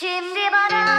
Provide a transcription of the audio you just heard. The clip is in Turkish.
Şimdi bana